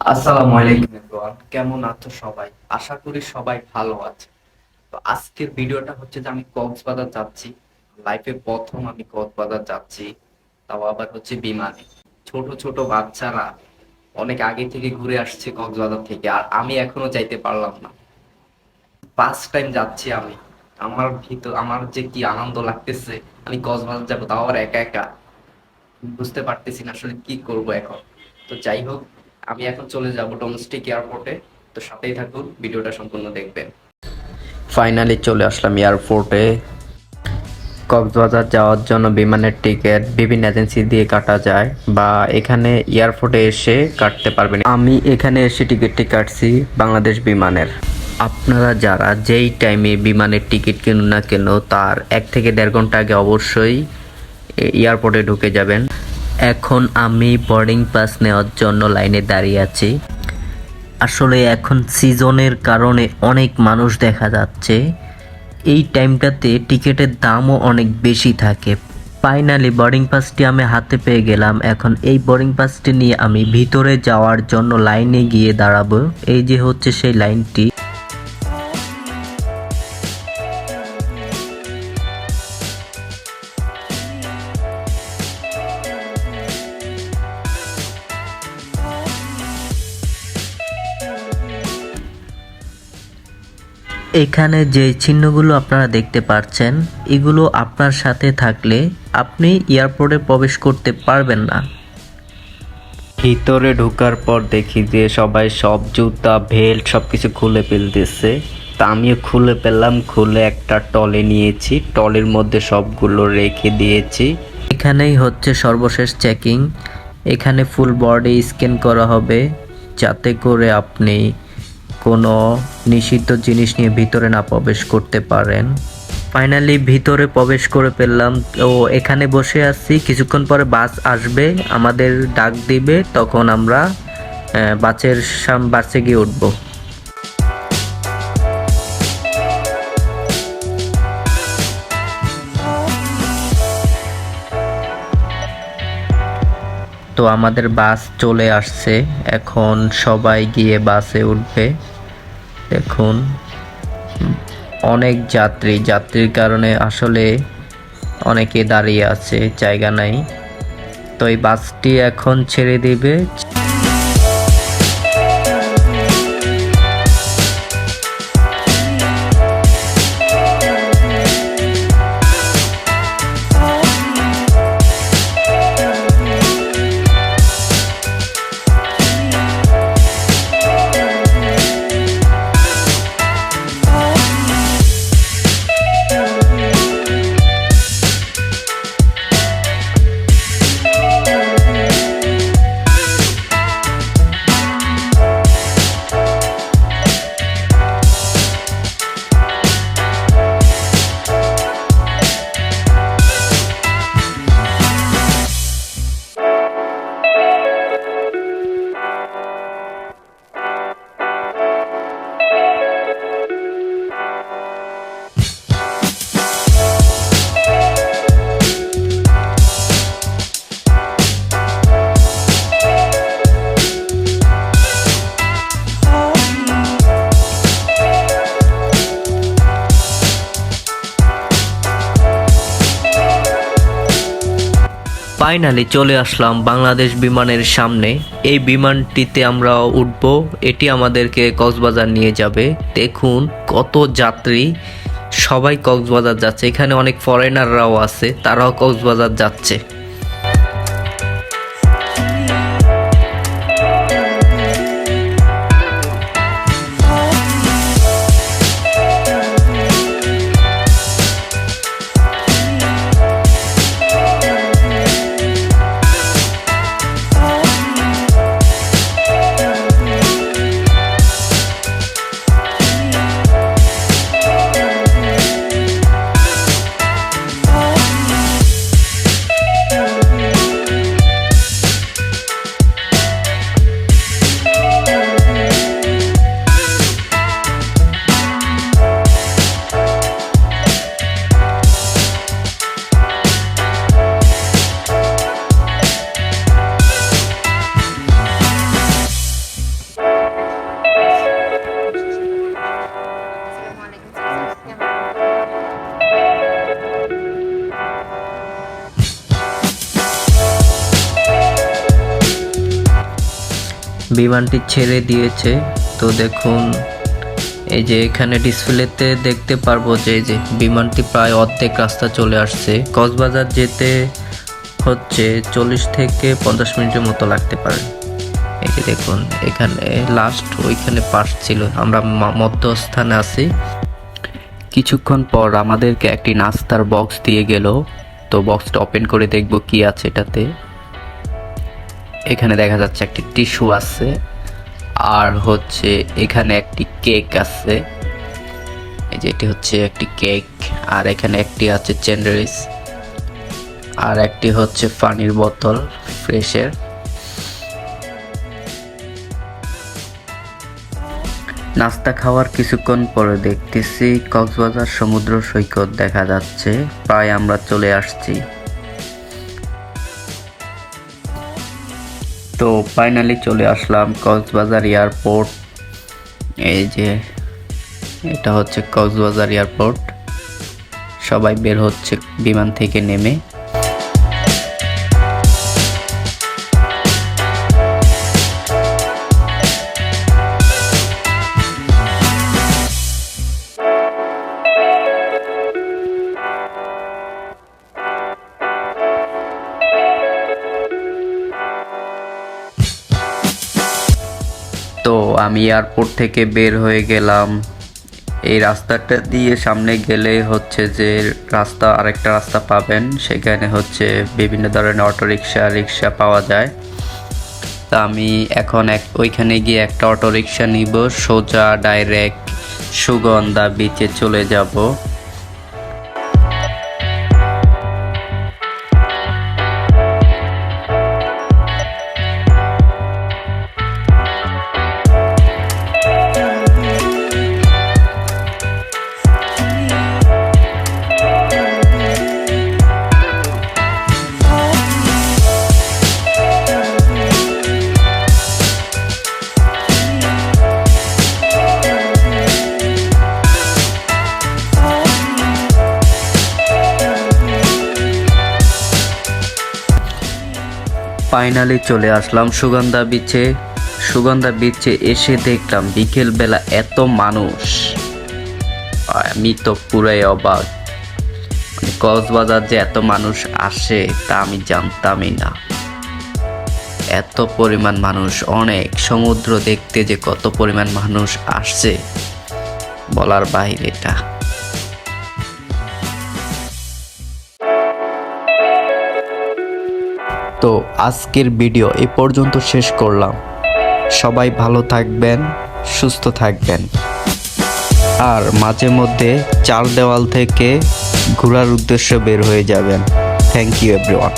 আসসালামু আলাইকুম এভরিওয়ান কেমন আছো সবাই? আশা করি সবাই ভালো আছে। তো আজকের ভিডিওটা হচ্ছে যে আমি কক্সবাজার যাচ্ছি। লাইফে প্রথম আমি কক্সবাজার যাচ্ছি। তাও আবার হচ্ছে বিমানে। ছোট ছোট বাচ্চারা অনেক আগে থেকে ঘুরে আসছে কক্সবাজার থেকে আর আমি এখনও যাইতে পারলাম না। ফার্স্ট টাইম যাচ্ছি আমি। আমার ভিতর, আমার যে কি আনন্দ লাগতেছে, আমি কক্সবাজার যাব তাও আবার একা একা। বুঝতে পারতেছি না আসলে কি করব এখন। তো যাই হোক আমি এখন চলে যাব ডোমেস্টিক এয়ারপোর্টে তো সাথেই থাকুন, ভিডিওটা সম্পূর্ণ দেখবেন। ফাইনালি চলে আসলাম এয়ারপোর্টে কক্সবাজার যাওয়ার জন্য বিমানের টিকিট বিভিন্ন এজেন্সি দিয়ে কাটা যায় বা এখানে এয়ারপোর্টে এসে কাটতে পারবেন। আমি এখানে এসে টিকিটটি কাটছি বাংলাদেশ বিমানের। আপনারা যারা যেই টাইমে বিমানের টিকিট কিনুন না কেন, তার এক থেকে দেড় ঘণ্টা আগে অবশ্যই এয়ারপোর্টে ঢুকে যাবেন। এখন আমি বোর্ডিং পাস নেওয়ার জন্য লাইনে দাঁড়িয়ে আছি। আসলে এখন সিজনের কারণে অনেক মানুষ দেখা যাচ্ছে। এই টাইমটাতে টিকিটের দামও অনেক বেশি থাকে। ফাইনালি বোর্ডিং পাসটি আমি হাতে পেয়ে গেলাম। এখন এই বোর্ডিং পাসটি নিয়ে আমি ভিতরে যাওয়ার জন্য লাইনে গিয়ে দাঁড়াবো। এই যে হচ্ছে সেই লাইনটি এখানে যে চিহ্নগুলো আপনারা দেখতে পাচ্ছেন এগুলো আপনার সাথে থাকলে আপনি এয়ারপোর্টে প্রবেশ করতে পারবেন না। ভিতরে ঢোকার পর দেখি যে সবাই সব জুতা বেল্ট সব কিছু খুলে ফেলতেছে। তা আমিও খুলে পেলাম খুলে একটা টলে নিয়েছি। টলের মধ্যে সবগুলো রেখে দিয়েছি। এখানেই হচ্ছে সর্বশেষ চেকিং। এখানে ফুল বডি স্ক্যান করা হবে। যাতে করে আপনি কোনো নিষিদ্ধ জিনিস নিয়ে ভিতরে না প্রবেশ করতে পারেন। ফাইনালি ভিতরে প্রবেশ করে ফেললাম। তো এখানে বসে আছি। কিছুক্ষণ পরে বাস আসবে, আমাদের ডাক দিবে, তখন আমরা বাসের সাম, বাসে গিয়ে উঠবো। তো আমাদের বাস চলে আসছে। এখন সবাই গিয়ে বাসে উঠবে। দেখুন অনেক যাত্রী, যাত্রীর কারণে আসলে অনেকে দাঁড়িয়ে আছে, জায়গা নাই। তো এই বাসটি এখন ছেড়ে দিবে। ফাইনালি চলে আসলাম বাংলাদেশ বিমানের সামনে। এই বিমানটিতে আমরা উঠব। এটি আমাদেরকে কক্সবাজার নিয়ে যাবে। দেখুন কত যাত্রী। সবাই কক্সবাজার যাচ্ছে। এখানে অনেক ফরেনাররাও আছে। তারাও কক্সবাজার যাচ্ছে। বিমানটি ছেড়ে দিয়েছে। তো দেখুন, এই যে এখানে ডিসপ্লেতে দেখতে পারব যে যে বিমানটি প্রায় অর্ধেক রাস্তা চলে আসছে। কক্সবাজার যেতে হচ্ছে চল্লিশ থেকে পঞ্চাশ মিনিটের মতো লাগতে পারে। যে দেখুন, এখানে লাস্ট ওইখানে পাশ ছিল। আমরা মধ্যস্থানে আছি। কিছুক্ষণ পর আমাদেরকে একটি নাস্তার বক্স দিয়ে গেল। তো বক্সটা ওপেন করে দেখব কি আছে এটাতে। এখানে দেখা যাচ্ছে একটি টিস্যু আছে, আর হচ্ছে এখানে একটি কেক আছে। এই যে এটি হচ্ছে একটি কেক, আর এখানে একটি আছে চেন্ডারিস আর একটি হচ্ছে পানির বোতল ফ্রেশের। নাস্তা খাওয়ার কিছুক্ষণ পরে দেখতেছি কক্সবাজার সমুদ্র সৈকত দেখা যাচ্ছে। প্রায় আমরা চলে আসছি। তো ফাইনালি চলে আসলাম কক্সবাজার এয়ারপোর্ট এই যে, এটা হচ্ছে কক্সবাজার এয়ারপোর্ট সবাই বের হচ্ছে বিমান থেকে নেমে। আমি এয়ারপোর্ট থেকে বের হয়ে গেলাম। এই রাস্তাটা দিয়ে সামনে গেলে হচ্ছে যে রাস্তা, আরেকটা রাস্তা পাবেন। সেখানে হচ্ছে বিভিন্ন ধরনের অটো রিক্সা পাওয়া যায়। তা আমি এখন এক, ওইখানে গিয়ে একটা অটো রিক্সা নিব। সোজা, ডাইরেক্ট সুগন্ধা বিচে চলে যাব। ফাইনালি চলে আসলাম সুগন্ধা বিচে। সুগন্ধা বিচে এসে দেখলাম বিকেল বেলা এত মানুষ। আমি তো পুরাই অবাক। মানে কক্সবাজার যে এত মানুষ আসে তা আমি জানতামই না। এত পরিমাণ মানুষ, অনেক। সমুদ্র দেখতে যে কত পরিমাণ মানুষ আসছে, বলার বাইরে এটা তো আজকের ভিডিও এ পর্যন্ত শেষ করলাম। সবাই ভালো থাকবেন, সুস্থ থাকবেন। আর মাঝে মধ্যে চার দেওয়াল থেকে ঘোরার উদ্দেশ্য বের হয়ে যাবেন। Thank you everyone